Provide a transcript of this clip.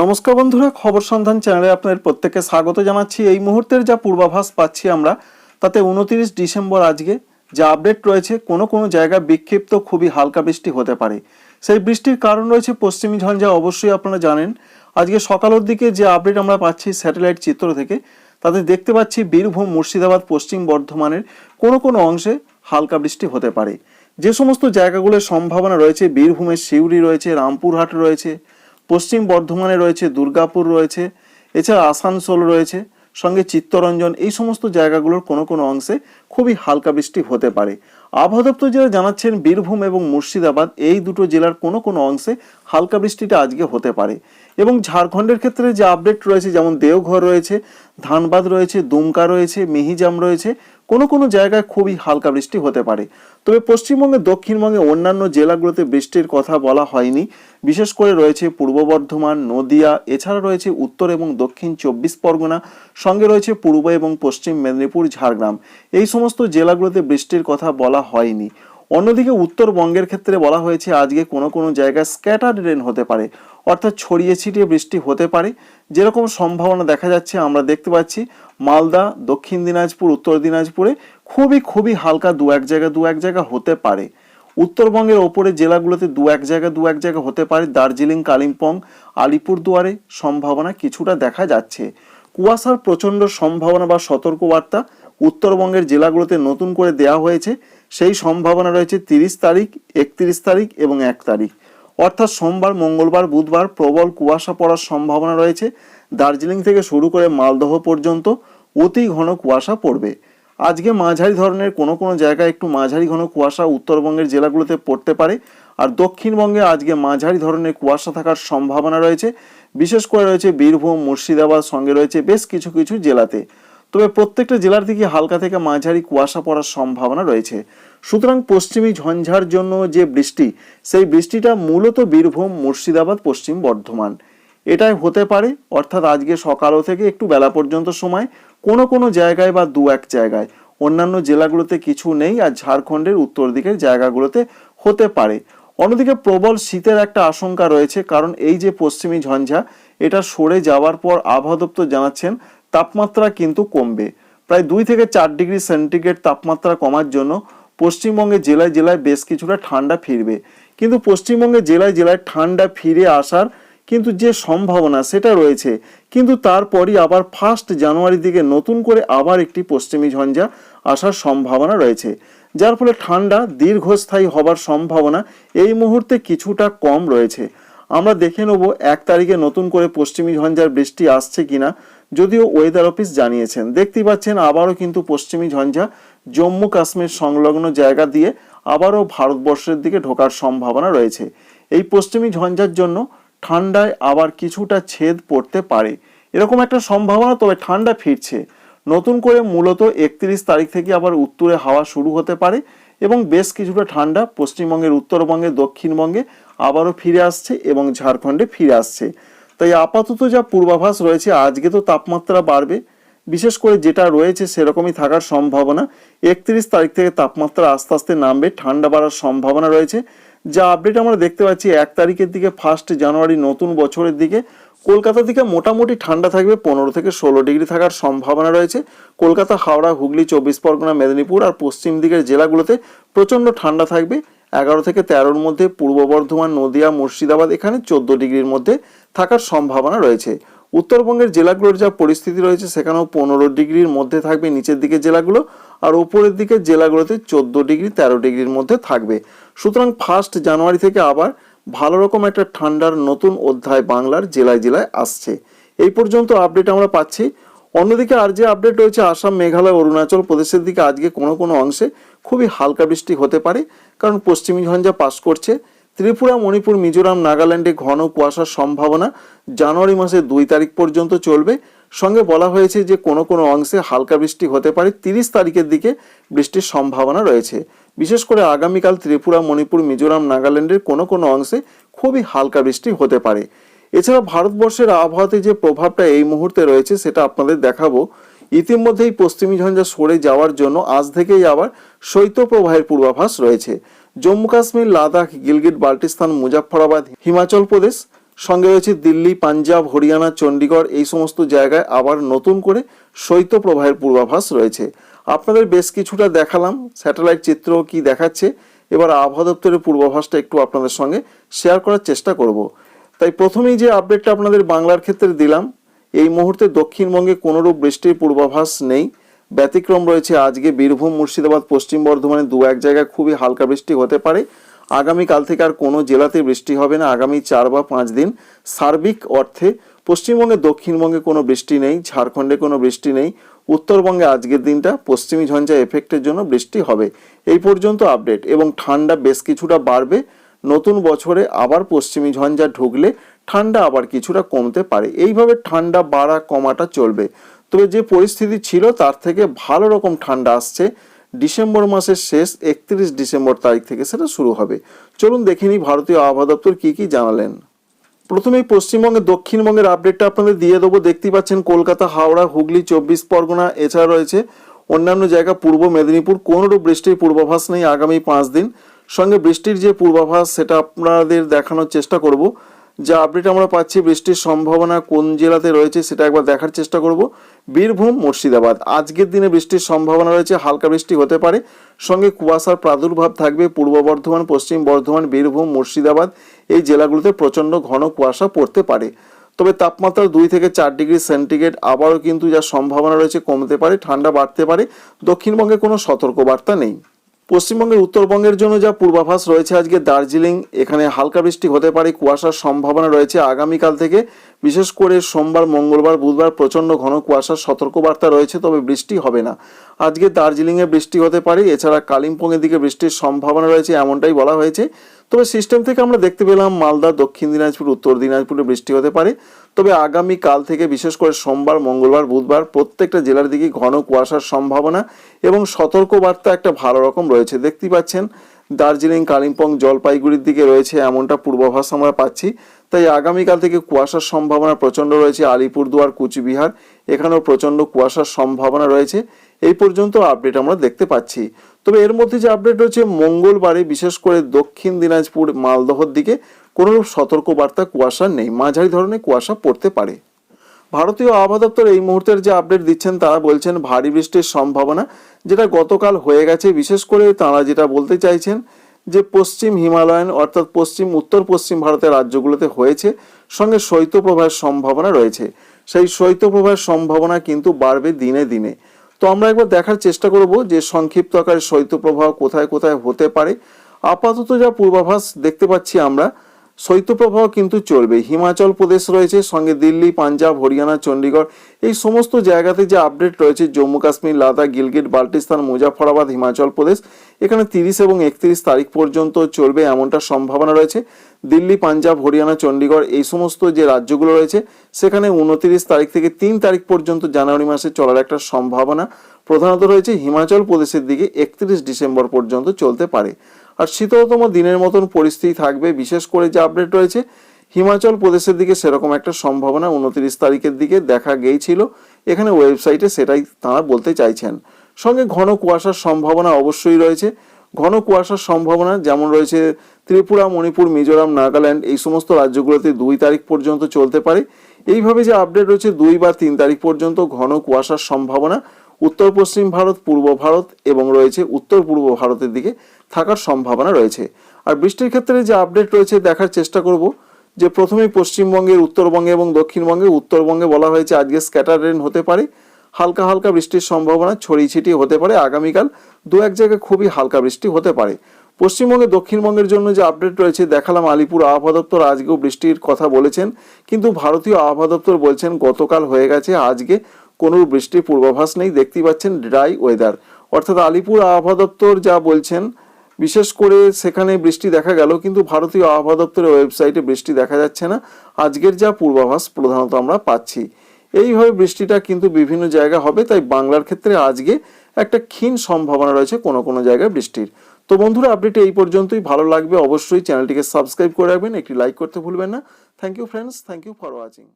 নমস্কার বন্ধুরা, খবর সন্ধান চ্যানেলে আপনাদের প্রত্যেককে স্বাগত জানাচ্ছি। এই মুহূর্তের যা পূর্বাভাস পাচ্ছি আমরা, তাতে উনতিরিশ ডিসেম্বর আজকে যা আপডেট রয়েছে, কোনো কোনো জায়গায় বিক্ষিপ্ত খুবই হালকা বৃষ্টি হতে পারে। সেই বৃষ্টির কারণ রয়েছে পশ্চিমী ঝঞ্ঝা, অবশ্যই আপনারা জানেন। আজকে সকালের দিকে যে আপডেট আমরা পাচ্ছি স্যাটেলাইট চিত্র থেকে, তাতে দেখতে পাচ্ছি বীরভূম, মুর্শিদাবাদ, পশ্চিম বর্ধমানের কোনো কোনো অংশে হালকা বৃষ্টি হতে পারে। যে সমস্ত জায়গাগুলোর সম্ভাবনা রয়েছে, বীরভূমের সিউড়ি রয়েছে, রামপুরহাট রয়েছে পশ্চিম বর্ধমানে রয়েছে, দুর্গাপুর রয়েছে, এছাড়া আসানসোল রয়েছে, সঙ্গে চিত্তরঞ্জন, এই সমস্ত জায়গাগুলোর কোনো কোনো অংশে খুবই হালকা বৃষ্টি হতে পারে। আবহাওয়া দপ্তর যারা জানাচ্ছেন, বীরভূম এবং মুর্শিদাবাদ, এই দুটো জেলার কোনো কোনো অংশে হালকা বৃষ্টিটা আজকে হতে পারে। এবং ঝাড়খণ্ডের ক্ষেত্রে যে আপডেট রয়েছে, যেমন দেওঘর রয়েছে, ধানবাদ রয়েছে, দুমকা রয়েছে, মিহিজাম রয়েছে কোনো কোনো জায়গায় খুবই হালকা বৃষ্টি হতে পারে। তবে পশ্চিমবঙ্গে দক্ষিণবঙ্গে অন্যান্য জেলাগুলোতে বৃষ্টির কথা বলা হয়নি। বিশেষ করে রয়েছে পূর্ব বর্ধমান, নদিয়া, এছাড়া রয়েছে উত্তর এবং দক্ষিণ চব্বিশ পরগনা, সঙ্গে রয়েছে পূর্ব এবং পশ্চিম মেদিনীপুর, ঝাড়গ্রাম। এই সমস্ত জেলাগুলোতে বৃষ্টির কথা বলা হয়নি। অন্যদিকে উত্তরবঙ্গের ক্ষেত্রে বলা হয়েছে, আজকে কোনো কোনো জায়গায় স্ক্যাটার রেন হতে পারে। অর্থাৎ ছড়িয়ে ছিটিয়ে বৃষ্টি হতে পারে। যেরকম সম্ভাবনা দেখা যাচ্ছে, আমরা দেখতে পাচ্ছি মালদা, দক্ষিণ দিনাজপুর, উত্তর দিনাজপুরে খুবই খুবই হালকা দু এক জায়গা, দু এক জায়গা হতে পারে। উত্তরবঙ্গের ওপরে জেলাগুলোতে দু এক জায়গা, দু এক জায়গা হতে পারে। দার্জিলিং, কালিম্পং, আলিপুরদুয়ারে সম্ভাবনা কিছুটা দেখা যাচ্ছে। কুয়াশার প্রচণ্ড সম্ভাবনা বা সতর্কবার্তা উত্তরবঙ্গের জেলাগুলোতে নতুন করে দেওয়া হয়েছে। সেই সম্ভাবনা রয়েছে তিরিশ তারিখ, একত্রিশ তারিখ এবং এক তারিখ। অর্থাৎ সোমবার, মঙ্গলবার, বুধবার প্রবল কুয়াশা পড়ার সম্ভাবনা রয়েছে। দার্জিলিং থেকে শুরু করে মালদহ পর্যন্ত অতি ঘন কুয়াশা পড়বে। আজকে মাঝারি ধরনের কোনো কোনো জায়গায় একটু মাঝারি ঘন কুয়াশা উত্তরবঙ্গের জেলাগুলোতে পড়তে পারে। আর দক্ষিণবঙ্গে আজকে মাঝারি ধরনের কুয়াশা থাকার সম্ভাবনা রয়েছে। বিশেষ করে রয়েছে বীরভূম, মুর্শিদাবাদ, সঙ্গে রয়েছে বেশ কিছু কিছু জেলাতে। তবে প্রত্যেকটা জেলার দিকে হালকা থেকে মাঝারি কুয়াশা পড়ার সম্ভাবনা রয়েছে। সুতরাং পশ্চিমী ঝঞ্ঝার জন্য যে বৃষ্টি, সেই বৃষ্টিটা মূলত বীরভূম, মুর্শিদাবাদ, পশ্চিম বর্ধমান। এটাই হতে পারে, অর্থাৎ আজকে সকালও থেকে একটু বেলা পর্যন্ত সময়, কোনো কোনো জায়গায় বা দু এক জায়গায়। অন্যান্য জেলাগুলোতে কিছু নেই আর ঝাড়খণ্ডের উত্তর দিকের জায়গাগুলোতে হতে পারে। অন্যদিকে প্রবল শীতের একটা আশঙ্কা রয়েছে, কারণ এই যে পশ্চিমী ঝঞ্ঝা, এটা সরে যাওয়ার পর আবহাওয়া দপ্তর জানাচ্ছেন, তাপমাত্রা কিন্তু কমবে। প্রায় দুই থেকে চার ডিগ্রি সেন্টিগ্রেড তাপমাত্রা কমার জন্য পশ্চিমবঙ্গের জেলায় জেলায় বেশ কিছুটা ঠান্ডা ফিরবে। কিন্তু পশ্চিমবঙ্গের জেলায় জেলায় ঠান্ডা ফিরে আসার কিন্তু যে সম্ভাবনা সেটা রয়েছে। কিন্তু তারপরই আবার ফার্স্ট জানুয়ারির দিকে নতুন করে আবার একটি পশ্চিমী ঝঞ্ঝা আসার সম্ভাবনা রয়েছে। যার ফলে ঠান্ডা দীর্ঘস্থায়ী হবার সম্ভাবনা এই মুহূর্তে কিছুটা কম রয়েছে। আমরা দেখে নেব এক তারিখে নতুন করে পশ্চিমী ঝঞ্ঝার বৃষ্টি আসছে কিনা। যদিও ওয়েদার অফিস জানিয়েছেন, দেখতেই পাচ্ছেন আবারও কিন্তু পশ্চিমী ঝঞ্ঝা, জম্মু কাশ্মীর সংলগ্ন জায়গা দিয়ে আবারও ভারতবর্ষের দিকে ঢোকার সম্ভাবনা রয়েছে। এই পশ্চিমী ঝঞ্ঝার জন্য ঠান্ডায় আবার কিছুটা ছেদ পড়তে পারে। এরকম একটা সম্ভাবনা, তবে ঠান্ডা ফিরছে। নতুন করে মূলত একত্রিশ তারিখ থেকে আবার উত্তরে হাওয়া শুরু হতে পারে এবং বেশ কিছুটা ঠান্ডা পশ্চিমবঙ্গের উত্তরবঙ্গে দক্ষিণবঙ্গে আবারও ফিরে আসছে এবং ঝাড়খণ্ডে ফিরে আসছে। তাই আপাতত যা পূর্বাভাস রয়েছে, আজকে তো তাপমাত্রা বাড়বে। বিশেষ করে যেটা রয়েছে সেরকমই থাকার সম্ভাবনা। একত্রিশ তারিখ থেকে তাপমাত্রা আস্তে আস্তে নামবে, ঠান্ডা বাড়ার সম্ভাবনা রয়েছে। যা আপডেট আমরা দেখতে পাচ্ছি, এক তারিখের দিকে ফার্স্ট জানুয়ারি নতুন বছরের দিকে। কলকাতা দিকে মোটামুটি ঠান্ডা থাকবে, পনেরো থেকে ষোলো ডিগ্রি থাকার সম্ভাবনা রয়েছে। কলকাতা, হাওড়া, হুগলি, চব্বিশ পরগনা, মেদিনীপুর আর পশ্চিম দিকের জেলাগুলোতে প্রচণ্ড ঠান্ডা থাকবে। এগারো থেকে তেরোর মধ্যে পূর্ব বর্ধমান, নদিয়া, মুর্শিদাবাদ এখানে চোদ্দ ডিগ্রির মধ্যে থাকার সম্ভাবনা রয়েছে। উত্তরবঙ্গের জেলাগুলোর যা পরিস্থিতি রয়েছে, সেখানেও পনেরো ডিগ্রির মধ্যে থাকবে নিচের দিকে জেলাগুলো আর উপরের দিকে জেলাগুলোতে চোদ্দ ডিগ্রি, তেরো ডিগ্রির মধ্যে থাকবে। সুতরাং ফার্স্ট জানুয়ারি থেকে আবার ভালো রকম একটা ঠান্ডার নতুন অধ্যায় বাংলার জেলায় জেলায় আসছে। এই পর্যন্ত আপডেট আমরা পাচ্ছি। অন্যদিকে আর যে আপডেট রয়েছে আসাম, মেঘালয়, অরুণাচল প্রদেশের দিকে আজকে কোনো কোনো অংশে খুবই হালকা বৃষ্টি হতে পারে, কারণ পশ্চিমী ঝঞ্ঝা পাস করছে। ত্রিপুরা, মণিপুর, মিজোরাম, নাগাল্যান্ডে ঘন কুয়াশার সম্ভাবনা জানুয়ারি মাসের দুই তারিখ পর্যন্ত চলবে। সঙ্গে বলা হয়েছে যে কোনো কোনো অংশে হালকা বৃষ্টি হতে পারে, তিরিশ তারিখের দিকে বৃষ্টির সম্ভাবনা রয়েছে। বিশেষ করে আগামীকাল ত্রিপুরা, মণিপুর, মিজোরাম, নাগাল্যান্ডের কোনো কোনো অংশে খুবই হালকা বৃষ্টি হতে পারে। এছাড়া ভারতবর্ষের আবহাওয়াতে যে প্রভাবটা এই মুহূর্তে রয়েছে, সেটা আপনাদের দেখাবো। ইতিমধ্যেই পশ্চিমী ঝঞ্ঝা সরে যাওয়ার জন্য আজ থেকেই আবার শৈত্যপ্রবাহের পূর্বাভাস রয়েছে। জম্মু কাশ্মীর, লাদাখ, গিলগিট, বাল্টিস্তান, মুজাফফরাবাদ, হিমাচল প্রদেশ, সঙ্গে রয়েছে দিল্লি, পাঞ্জাব, হরিয়ানা চণ্ডীগড় এই সমস্ত জায়গায় আবার নতুন করে শৈত্যপ্রবাহের পূর্বাভাস রয়েছে। আপনাদের বেশ কিছুটা দেখালাম, স্যাটেলাইট চিত্র কি দেখাচ্ছে, এবার আবহাওয়া দপ্তরের পূর্বাভাসটা একটু আপনাদের সঙ্গে শেয়ার করার চেষ্টা করব। তাই প্রথমেই যে আপডেটটা আপনাদের বাংলার ক্ষেত্রে দিলাম, এই মুহূর্তে দক্ষিণবঙ্গে কোনোরূপ বৃষ্টির পূর্বাভাস নেই। ব্যতিক্রম রয়েছে আজকে বীরভূম, মুর্শিদাবাদ, পশ্চিম বর্ধমানে দু এক জায়গায় খুবই হালকা বৃষ্টি হতে পারে। আগামীকাল থেকে আর কোনো জেলাতে বৃষ্টি হবে না। আগামী চার বা পাঁচ দিন সার্বিক অর্থে পশ্চিমবঙ্গে, দক্ষিণবঙ্গে কোনো বৃষ্টি নেই, ঝাড়খণ্ডে কোনো বৃষ্টি নেই। উত্তরবঙ্গে আজকের দিনটা পশ্চিমী ঝঞ্ঝা এফেক্টের জন্য বৃষ্টি হবে। এই পর্যন্ত আপডেট এবং ঠান্ডা বেশ কিছুটা বাড়বে। নতুন বছরে আবার পশ্চিমী ঝঞ্ঝা ঢুকলে ঠান্ডা আবার কিছুটা কমতে পারে। এইভাবে ঠান্ডা বাড়া কমাটা চলবে। তবে যে পরিস্থিতি ছিল তার থেকে ভালো রকম ঠান্ডা আসছে। ডিসেম্বর মাসের শেষ একত্রিশ ডিসেম্বর তারিখ থেকে সেটা শুরু হবে। চলুন দেখে নিই ভারতীয় আবহাওয়া দপ্তর কি কি জানালেন। প্রথমেই পশ্চিমবঙ্গে দক্ষিণবঙ্গের আপডেটটা আপনাদের দিয়ে দেবো। দেখতেই পাচ্ছেন কলকাতা, হাওড়া, হুগলি, চব্বিশ পরগনা এছাড়া রয়েছে অন্যান্য জায়গা। পূর্ব মেদিনীপুর, কোনোরূপ বৃষ্টির পূর্বাভাস নেই আগামী পাঁচ দিন। সঙ্গে বৃষ্টির যে পূর্বাভাস, সেটা আপনাদের দেখানোর চেষ্টা করব। যে আপডেট আমরা পাচ্ছি বৃষ্টির সম্ভাবনা কোন জেলাতে রয়েছে, সেটা একবার দেখার চেষ্টা করব। বীরভূম, মুর্শিদাবাদ। আজকের দিনে বৃষ্টির সম্ভাবনা রয়েছে, হালকা বৃষ্টি হতে পারে। সঙ্গে কুয়াশার প্রাদুর্ভাব থাকবে, পূর্ব বর্ধমান, পশ্চিম বর্ধমান, বীরভূম, মুর্শিদাবাদ, এই জেলাগুলোতে প্রচণ্ড ঘন কুয়াশা পড়তে পারে। তবে তাপমাত্রা দুই থেকে চার ডিগ্রি সেন্টিগ্রেড, আবারও কিন্তু যা সম্ভাবনা রয়েছে কমতে পারে, ঠান্ডা বাড়তে পারে। দক্ষিণবঙ্গে কোনো সতর্কবার্তা নেই। পশ্চিমবঙ্গের উত্তরবঙ্গের জন্য যা পূর্বাভাস রয়েছে আজকে দার্জিলিং, এখানে হালকা বৃষ্টি হতে পারে, কুয়াশার সম্ভাবনা রয়েছে আগামীকাল থেকে। বিশেষ করে সোমবার, মঙ্গলবার, বুধবার প্রচণ্ড ঘন কুয়াশার সতর্কবার্তা রয়েছে, তবে বৃষ্টি হবে না। আজকে দার্জিলিংয়ে বৃষ্টি হতে পারে, এছাড়া কালিম্পংয়ের দিকে বৃষ্টির সম্ভাবনা রয়েছে এমনটাই বলা হয়েছে। তবে সিস্টেম থেকে আমরা দেখতে পেলাম, মালদা, দক্ষিণ দিনাজপুর, উত্তর দিনাজপুরে বৃষ্টি হতে পারে। তবে আগামী কাল থেকে বিশেষ করে সোমবার, মঙ্গলবার, বুধবার প্রত্যেকটা জেলার দিকে ঘন কুয়াশার সম্ভাবনা এবং সতর্কবার্তা একটা ভালো রকম রয়েছে। দেখতেই পাচ্ছেন, দার্জিলিং, কালিম্পং, জলপাইগুড়ির দিকে রয়েছে এমনটা পূর্বাভাস আমরা পাচ্ছি। তাই আগামীকাল থেকে কুয়াশার সম্ভাবনা প্রচণ্ড রয়েছে। আলিপুরদুয়ার, কুচবিহার এখানেও প্রচণ্ড কুয়াশার সম্ভাবনা রয়েছে। এই পর্যন্ত আপডেট আমরা দেখতে পাচ্ছি। তবে এর মধ্যে যে আপডেট রয়েছে, মঙ্গলবারে বিশেষ করে দক্ষিণ দিনাজপুর, মালদহর দিকে কোনোরূপ সতর্কবার্তা কুয়াশা নেই, মাঝারি ধরনের কুয়াশা পড়তে পারে। ভারতীয় আবহাওয়া দপ্তর এই মুহূর্তের যে আপডেট দিচ্ছেন, তারা বলছেন ভারী বৃষ্টির সম্ভাবনা, যেটা গতকাল হয়ে গেছে। বিশেষ করে তারা যেটা বলতে চাইছেন যে পশ্চিম হিমালয়ান, অর্থাৎ পশ্চিম, উত্তর পশ্চিম ভারতের রাজ্যগুলোতে হয়েছে, সঙ্গে শৈত্যপ্রবাহের সম্ভাবনা রয়েছে। সেই শৈত্যপ্রবাহের সম্ভাবনা কিন্তু বাড়বে দিনে দিনে। তো আমরা একবার দেখার চেষ্টা করব যে সংক্ষিপ্ত আকারে শৈত্যপ্রবাহ কোথায় কোথায় হতে পারে। আপাতত যা পূর্বাভাস দেখতে পাচ্ছি আমরা শৈত্যপ্রবাহ কিন্তু চলবে। হিমাচল প্রদেশ রয়েছে, সঙ্গে দিল্লি, পাঞ্জাব, হরিয়ানা, চণ্ডীগড়। এই সমস্ত জায়গাতে যে আপডেট রয়েছে, জম্মু, কাশ্মীর, লাদাখ, গিলগিট, বাল্টিস্তান, মুজাফরাবাদ, হিমাচল প্রদেশ, এখানে তিরিশ এবং একত্রিশ তারিখ পর্যন্ত চলবে এমনটা সম্ভাবনা রয়েছে। দিল্লি, পাঞ্জাব, হরিয়ানা, চণ্ডীগড় এই সমস্ত যে রাজ্যগুলো রয়েছে, সেখানে উনত্রিশ তারিখ থেকে তিন তারিখ পর্যন্ত জানুয়ারি মাসে চলার একটা সম্ভাবনা প্রধানত রয়েছে হিমাচল প্রদেশের দিকে একত্রিশ ডিসেম্বর পর্যন্ত চলতে পারে। আর শীতলতম দিনের মতন পরিস্থিতি থাকবে, বিশেষ করে যে আপডেট রয়েছে, হিমাচল প্রদেশের দিকে সেরকম একটা সম্ভাবনা উনত্রিশ তারিখের দিকে দেখা গিয়েছিল। এখানে ওয়েবসাইটে সেটাই তাঁরা বলতে চাইছেন। সঙ্গে ঘন কুয়াশার সম্ভাবনা অবশ্যই রয়েছে। ঘন কুয়াশার সম্ভাবনা যেমন রয়েছে ত্রিপুরা, মণিপুর, মিজোরাম, নাগাল্যান্ড, এই সমস্ত রাজ্যগুলোতে দুই তারিখ পর্যন্ত চলতে পারে। এইভাবে যে আপডেট রয়েছে, দুই বা তিন তারিখ পর্যন্ত ঘন কুয়াশার সম্ভাবনা উত্তর পশ্চিম ভারত, পূর্ব ভারত এবং রয়েছে উত্তর পূর্ব ভারতের দিকে থাকার সম্ভাবনা রয়েছে। আর বৃষ্টির ক্ষেত্রে যে আপডেট রয়েছে দেখার চেষ্টা করব, যে প্রথমেই পশ্চিমবঙ্গের, উত্তরবঙ্গে এবং দক্ষিণবঙ্গে, উত্তরবঙ্গে বলা হয়েছে আজকে স্ক্যাটার রেন হতে পারে। হালকা হালকা বৃষ্টির সম্ভাবনা ছড়িয়ে ছিটিয়ে হতে পারে। আগামীকাল দু এক জায়গায় খুবই হালকা বৃষ্টি হতে পারে। পশ্চিমবঙ্গে, দক্ষিণবঙ্গের জন্য যে আপডেট রয়েছে, দেখালাম আলিপুর আবহাওয়া দপ্তর আজকেও বৃষ্টির কথা বলেছেন। কিন্তু ভারতীয় আবহাওয়া দপ্তর বলছেন গতকাল হয়ে গেছে, আজকে কোনো বৃষ্টির পূর্বাভাস নেই। দেখতেই পাচ্ছেন ড্রাই ওয়েদার। অর্থাৎ আলিপুর আবহাওয়া দপ্তর যা বলছেন, বিশেষ করে সেখানে বৃষ্টি দেখা গেল, কিন্তু ভারতীয় আবহাওয়া দপ্তরের ওয়েবসাইটে বৃষ্টি দেখা যাচ্ছে না। আজকের যা পূর্বাভাস, প্রধানত আমরা পাচ্ছি। এইভাবে বৃষ্টিটা কিন্তু বিভিন্ন জায়গা হবে, তাই বাংলার ক্ষেত্রে আজকে একটা ক্ষীণ সম্ভাবনা রয়েছে কোনো কোনো জায়গায় বৃষ্টির। তো বন্ধুরা, আপডেট এই পর্যন্তই। ভালো লাগবে অবশ্যই, চ্যানেলটিকে সাবস্ক্রাইব করে রাখবেন, একটি লাইক করতে ভুলবেন না। Thank you friends thank you for watching